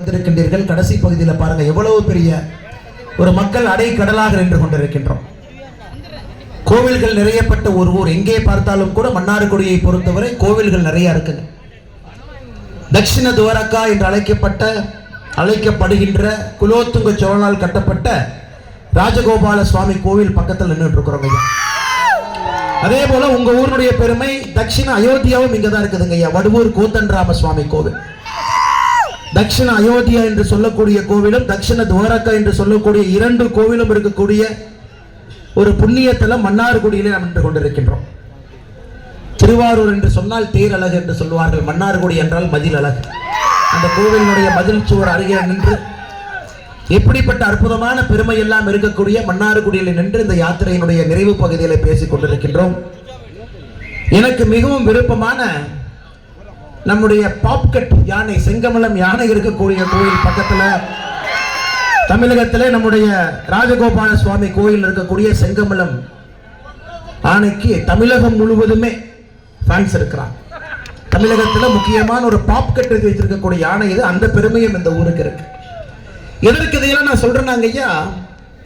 வந்திருக்கின்றீர்கள். கடைசி பகுதியில் பாருங்க எவ்வளவு பெரிய ஒரு மக்கள் அடைக்கடலாக நின்று கொண்டிருக்கின்றோம். கோவில்கள் நிறையப்பட்ட ஒரு ஊர். எங்கே பார்த்தாலும் கூட மன்னார்குடியை பொறுத்தவரை கோவில்கள் நிறைய இருக்குங்க. தட்சிண துவாரகா என்று அழைக்கப்பட்ட அழைக்கப்படுகின்ற குலோத்துங்க சோழனால் கட்டப்பட்ட ராஜகோபால சுவாமி கோவில் பக்கத்தில் நின்றுட்டு இருக்கிறோம் ஐயா. அதே போல உங்க ஊருடைய பெருமை தட்சிண அயோத்தியாவும் இங்கதான் இருக்குதுங்க ஐயா. வடுவூர் கூத்தன்ராம சுவாமி கோவில். தக்ஷண அயோத்தியா என்று சொல்லக்கூடிய கோவிலும் தக்ஷண துவாரகா என்று சொல்லக்கூடிய இரண்டு கோவிலும் இருக்கக்கூடிய ஒரு புண்ணிய தலம் மன்னார்குடியிலே நாம் நின்று கொண்டிருக்கின்றோம். திருவாரூர் என்று சொன்னால் தேர் அழகு என்று சொல்வார்கள் மன்னார்குடி என்றால் மதில் அழகு. அந்த கோவிலினுடைய மதில் சுவர் அருகே நின்று எப்படிப்பட்ட அற்புதமான பெருமை எல்லாம் இருக்கக்கூடிய மன்னார்குடியில் நின்று இந்த யாத்திரையினுடைய நிறைவு பகுதியில் பேசிக் கொண்டிருக்கின்றோம். எனக்கு மிகவும் விருப்பமான நம்முடைய பாப்கட் யானை செங்கமலம் யானை இருக்கக்கூடிய கோயில் பக்கத்துல தமிழகத்திலே நம்முடைய ராஜகோபால சுவாமி கோயில் இருக்கக்கூடிய செங்கமலம் யானைக்கு தமிழகம் முழுவதுமே ஃபேன்ஸ் இருக்கிறான் தமிழகத்தில் முக்கியமான ஒரு பாப்கட் வைத்திருக்கக்கூடிய யானை இது அந்த பெருமையும் இந்த ஊருக்கு இருக்கு. எதற்கு இதையெல்லாம் நான் சொல்றேன்னாங்க ஐயா?